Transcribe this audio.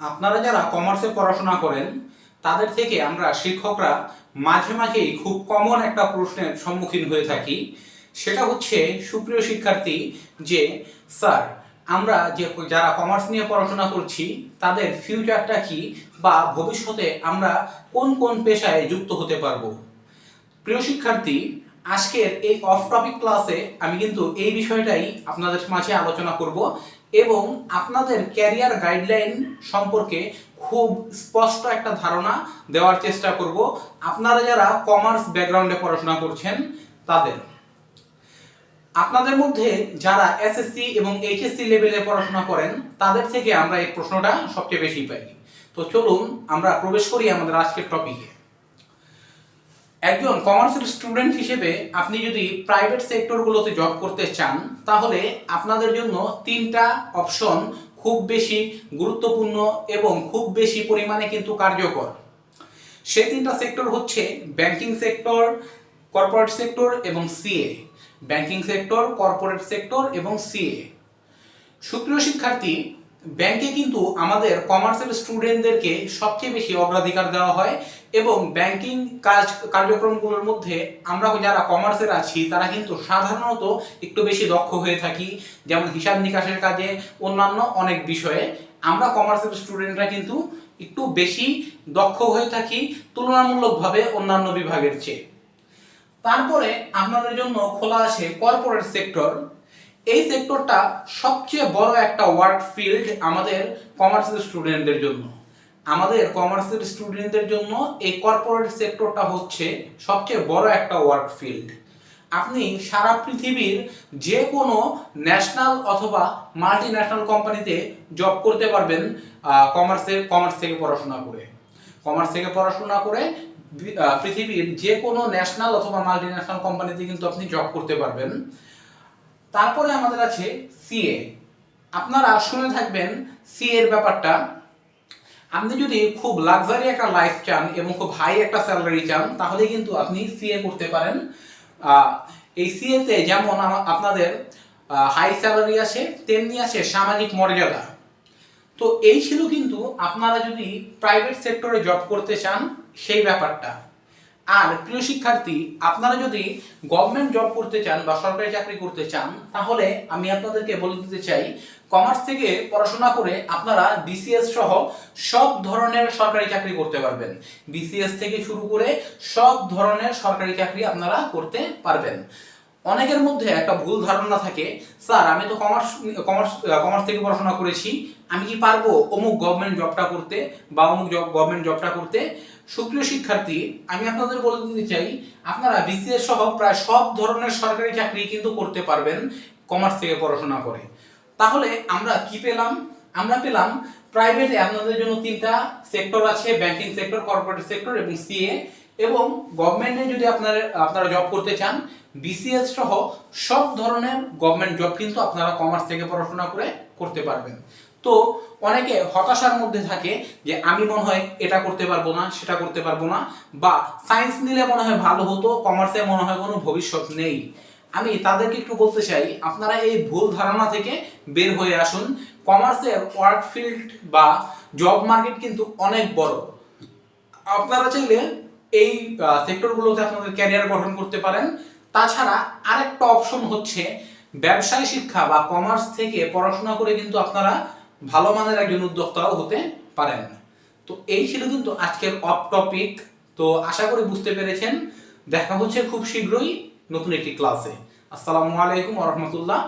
আপনারা যারা কমার্সে পড়াশোনা করেন, তাদের থেকে আমরা শিক্ষকরা মাঝে মাঝেই খুব কমন একটা প্রশ্নের সম্মুখীন হয়ে থাকি। সেটা হচ্ছে সুপ্রিয় শিক্ষার্থী যে, স্যার, আমরা যে যারা কমার্স নিয়ে পড়াশোনা করছি, তাদের ফিউচারটা কি বা ভবিষ্যতে আমরা কোন কোন পেশায় যুক্ত হতে পারব? প্রিয় শিক্ষার্থী, আজকের এই অফ টপিক ক্লাসে আমি কিন্তু এই বিষয়টাই আপনাদের মাঝে আলোচনা করব। এবং আপনাদের ক্যারিয়ার গাইডলাইন সম্পর্কে খুব স্পষ্ট একটা ধারণা দেওয়ার চেষ্টা করব। আপনারা যারা কমার্স ব্যাকগ্রাউন্ডে পড়াশোনা করছেন, তাদের। আপনাদের মধ্যে যারা এসএসসি এবং এইচএসসি লেভেলে পড়াশোনা করেন, তাদের থেকে আমরা এই প্রশ্নটা সবচেয়ে বেশি পাই। তো চলুন, আমরা প্রবেশ করি আমাদের আজকের টপিকে একজন কমার্সের স্টুডেন্ট হিসেবে আপনি যদি প্রাইভেট সেক্টরগুলোতে জব করতে চান, তাহলে আপনাদের জন্য তিনটা অপশন খুব বেশি গুরুত্বপূর্ণ এবং খুব বেশি পরিমাণে কিন্তু কার্যকর। সে তিনটা সেক্টর হচ্ছে ব্যাংকিং সেক্টর কর্পোরেট সেক্টর এবং CA banking sector corporate sector এবং সিএ সুপ্রিয় শিক্ষার্থী ব্যাংকে কিন্তু আমাদের কমার্সের স্টুডেন্টদেরকে সবচেয়ে বেশি অগ্রাধিকার দেওয়া হয় এবং ব্যাংকিং কাজ, কার্যক্রমগুলোর মধ্যে আমরা যারা কমার্সের আছি, তারা কিন্তু সাধারণত একটু বেশি দক্ষ হয়ে থাকি। যেমন হিসাব নিকাশের কাজে অন্যান্য অনেক বিষয়ে আমরা কমার্সের স্টুডেন্টরা কিন্তু একটু বেশি দক্ষ হয়ে থাকি তুলনামূলকভাবে অন্যান্য বিভাগের চেয়ে। তারপরে আপনাদের জন্য খোলা আছে কর্পোরেট সেক্টর এই সেক্টরটা সবচেয়ে বড় একটা ওয়ার্ক ফিল্ড আমাদের কমার্সের স্টুডেন্টদের জন্য। আমাদের কমার্সের স্টুডেন্টদের জন্য এই কর্পোরেট সেক্টরটা হচ্ছে সবচেয়ে বড় একটা ওয়ার্ক ফিল্ড আপনি সারা পৃথিবীর যে কোনো ন্যাশনাল অথবা মাল্টি ন্যাশনাল কোম্পানিতে জব করতে পারবেন কমার্সে কমার্স থেকে পড়াশোনা করে। কমার্স থেকে পড়াশোনা করে পৃথিবীর যে কোনো ন্যাশনাল অথবা মাল্টি ন্যাশনাল কোম্পানিতে কিন্তু আপনি জব করতে পারবেন। তারপরে আমাদের আছে সিএ আপনারা শুনে থাকবেন সিএ এর ব্যাপারটা। আপনি যদি খুব লাক্সারি একটা লাইফ চান এবং খুব হাই একটা স্যালারি চান, তাহলে কিন্তু আপনি সিএ করতে পারেন। এই সিএতে যেমন আপনাদের হাই স্যালারি আছে তেমনি আছে সামাজিক মর্যাদা। তো এই ছিল কিন্তু আপনারা যদি প্রাইভেট সেক্টরে জব করতে চান, সেই ব্যাপারটা। আর প্রিয় শিক্ষার্থী, আপনারা যদি গভর্নমেন্ট জব করতে চান বা সরকারি চাকরি করতে চান, তাহলে আমি আপনাদেরকে বলে দিতে চাই কমার্স থেকে পড়াশোনা করে আপনারা বিসিএস সহ সব ধরনের সরকারি চাকরি করতে পারবেন। বিসিএস থেকে শুরু করে সব ধরনের সরকারি চাকরি আপনারা করতে পারবেন। অনেকের মধ্যে একটা ভুল ধারণা থাকে, স্যার, আমি তো কমার্স কমার্স কমার্স থেকে পড়াশোনা করেছি, আমি কি পারব অমুক গভর্নমেন্ট জবটা করতে বা অমুক জব গভর্নমেন্ট জবটা করতে? সুপ্রিয় শিক্ষার্থী, আমি আপনাদের বলে দিতে চাই, আপনারা বিসিএস সহ প্রায় সব ধরনের সরকারি চাকরি কিন্তু করতে পারবেন কমার্স থেকে পড়াশোনা করে। তাহলে আমরা কি পেলাম? আমরা পেলাম প্রাইভেটে আপনাদের জন্য তিনটা সেক্টর আছে ব্যাংকিং সেক্টর কর্পোরেট সেক্টর এবং সিএ এবং গভর্নমেন্টে যদি আপনারা আপনারা জব করতে চান বিসিএস সহ সব ধরনের গভর্নমেন্ট জব কিন্তু আপনারা কমার্স থেকে পড়াশোনা করে করতে পারবেন। তো অনেকে হতাশার মধ্যে থাকে যে আমি মনে হয় এটা করতে পারব না, সেটা করতে পারব না বা সায়েন্স নিলে মনে হয় ভালো হতো কমার্সে মনে হয় কোনো ভবিষ্যৎ নেই। আমি তাদেরকে একটু বলতে চাই, আপনারা এই ভুল ধারণা থেকে বের হয়ে আসুন। কমার্সের ওয়ার্ক ফিল্ড বা জব মার্কেট কিন্তু অনেক বড়। আপনারা চাইলে এই সেক্টরগুলোতে আপনাদের ক্যারিয়ার গঠন করতে পারেন। তাছাড়া আরেকটা অপশন হচ্ছে ব্যবসায় শিক্ষা বা কমার্স থেকে পড়াশোনা করে কিন্তু আপনারা ভালো মানের একজন উদ্যোক্তাও হতে পারেন। তো এই ছিল কিন্তু আজকের অফ টপিক তো আশা করি বুঝতে পেরেছেন। দেখা হচ্ছে খুব শীঘ্রই নতুন একটি ক্লাসে আসসালামু আলাইকুম রহমতুল্লাহ।